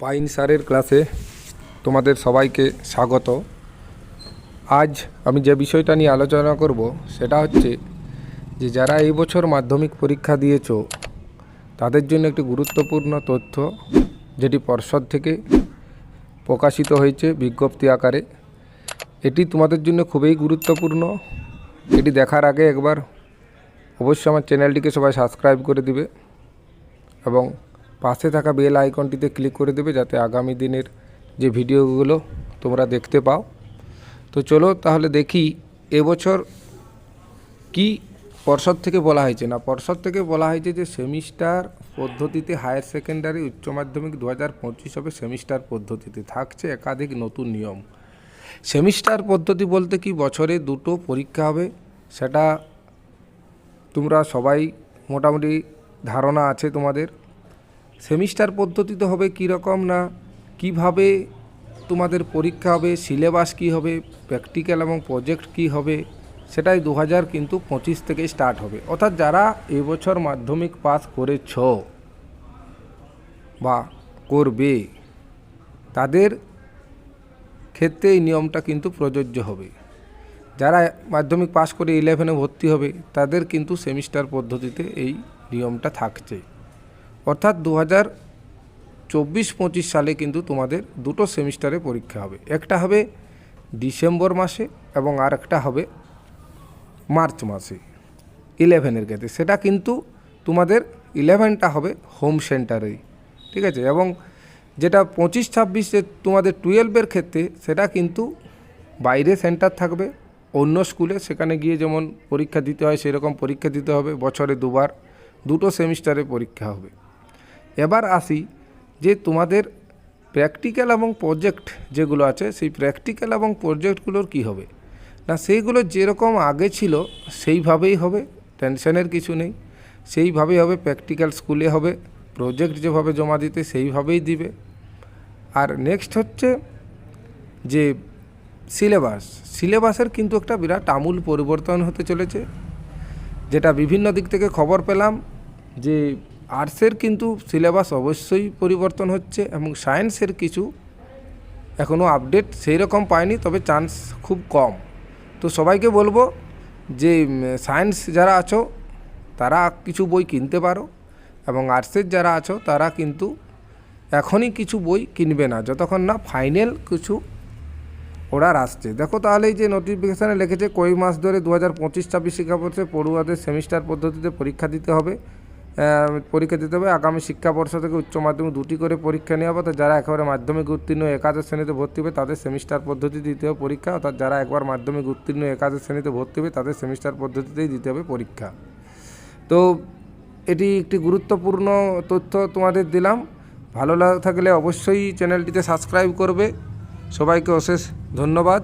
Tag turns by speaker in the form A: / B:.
A: Pine সারের ক্লাসে তোমাদের সবাইকে স্বাগত। আজ আমি যে বিষয়টা নিয়ে আলোচনা করব, সেটা হচ্ছে যে যারা এই বছর মাধ্যমিক পরীক্ষা দিয়েছ, তাদের জন্য একটি গুরুত্বপূর্ণ তথ্য, যেটি পর্ষদ থেকে প্রকাশিত হয়েছে বিজ্ঞপ্তি আকারে। এটি তোমাদের জন্য খুবই গুরুত্বপূর্ণ। এটি দেখার আগে একবার অবশ্যই আমার চ্যানেলটিকে সবাই সাবস্ক্রাইব করে দিবে এবং পাশে থাকা বেল আইকনটিতে ক্লিক করে দেবে যাতে আগামী দিনের যে ভিডিওগুলো তোমরা দেখতে পাও। তো চলো তাহলে দেখি এবছর কি পর্ষদ থেকে বলা হয়েছে। না, পর্ষদ থেকে বলা হয়েছে যে সেমিস্টার পদ্ধতিতে হায়ার সেকেন্ডারি উচ্চ মাধ্যমিক দু হাজার পঁচিশ হবে সেমিস্টার পদ্ধতিতে। থাকছে একাধিক নতুন নিয়ম। সেমিস্টার পদ্ধতি বলতে কি বছরে দুটো পরীক্ষা হবে, সেটা তোমরা সবাই মোটামুটি ধারণা আছে তোমাদের। সেমিস্টার পদ্ধতিতে হবে কী রকম না? কীভাবে তোমাদের পরীক্ষা হবে? সিলেবাস কী হবে? প্র্যাকটিক্যাল এবং প্রজেক্ট কী হবে? সেটাই দু হাজার কিন্তু পঁচিশ থেকে স্টার্ট হবে। অর্থাৎ যারা এবছর মাধ্যমিক পাস করেছ বা করবে, তাদের ক্ষেত্রে এই নিয়মটা কিন্তু প্রযোজ্য হবে। যারা মাধ্যমিক পাস করে ইলেভেনে ভর্তি হবে, তাদের কিন্তু সেমিস্টার পদ্ধতিতে এই নিয়মটা থাকছে। অর্থাৎ দু হাজার চব্বিশ পঁচিশ সালে কিন্তু তোমাদের দুটো সেমিস্টারে পরীক্ষা হবে। একটা হবে ডিসেম্বর মাসে এবং আর একটা হবে মার্চ মাসে ইলেভেনের ক্ষেত্রে। সেটা কিন্তু তোমাদের ইলেভেনটা হবে হোম সেন্টারেই ঠিক আছে? এবং যেটা পঁচিশ ছাব্বিশে তোমাদের টুয়েলভের ক্ষেত্রে, সেটা কিন্তু বাইরে সেন্টার থাকবে। অন্য স্কুলে সেখানে গিয়ে যেমন পরীক্ষা দিতে হয় সেরকম পরীক্ষা দিতে হবে, বছরে দুবার, দুটো সেমিস্টারে পরীক্ষা হবে। এবার আসি যে তোমাদের প্র্যাকটিক্যাল এবং প্রজেক্ট যেগুলো আছে, সেই প্র্যাকটিক্যাল এবং প্রজেক্টগুলোর কি হবে? না, সেইগুলো যেরকম আগে ছিল, সেইভাবেই হবে টেনশনের কিছু নেই। সেইভাবেই হবে প্র্যাকটিক্যাল স্কুলে হবে প্রজেক্ট যেভাবে জমা দিতে সেইভাবেই দিবে। আর নেক্সট হচ্ছে যে সিলেবাস। সিলেবাসের কিন্তু একটা বিরাট আমূল পরিবর্তন হতে চলেছে, যেটা বিভিন্ন দিক থেকে খবর পেলাম যে আর্টসের কিন্তু সিলেবাস অবশ্যই পরিবর্তন হচ্ছে এবং সায়েন্সের কিছু এখনও আপডেট সেই রকম পায়নি, তবে চান্স খুব কম। তো সবাইকে বলব যে সায়েন্স যারা আছো, তারা কিছু বই কিনতে পারো এবং আর্টসের যারা আছো, তারা কিন্তু এখনই কিছু বই কিনবে না। যতক্ষণ না ফাইনাল কিছু অর্ডার আসছে। দেখো তাহলে এই যে নোটিফিকেশানে লিখেছে, কই মাস ধরে দু হাজার পঁচিশ ছাব্বিশ শিক্ষাবর্ষে পড়ুয়াদের সেমিস্টার পদ্ধতিতে পরীক্ষা দিতে হবে পরীক্ষা দিতে হবে। আগামী শিক্ষাবর্ষ থেকে উচ্চ মাধ্যমিক দুটি করে পরীক্ষা নেওয়া হবে। তো যারা একেবারে মাধ্যমিক উত্তীর্ণ একাদশ শ্রেণীতে ভর্তি হবে, তাদের সেমিস্টার পদ্ধতি দিতে হবে পরীক্ষা। অর্থাৎ যারা একবার মাধ্যমিক উত্তীর্ণ একাদশ শ্রেণীতে ভর্তি হবে, তাদের সেমিস্টার পদ্ধতিতেই দিতে হবে পরীক্ষা। তো এটি একটি গুরুত্বপূর্ণ তথ্য তোমাদের দিলাম। ভালো লাগা থাকলে অবশ্যই চ্যানেলটিতে সাবস্ক্রাইব করবে। সবাইকে অশেষ ধন্যবাদ।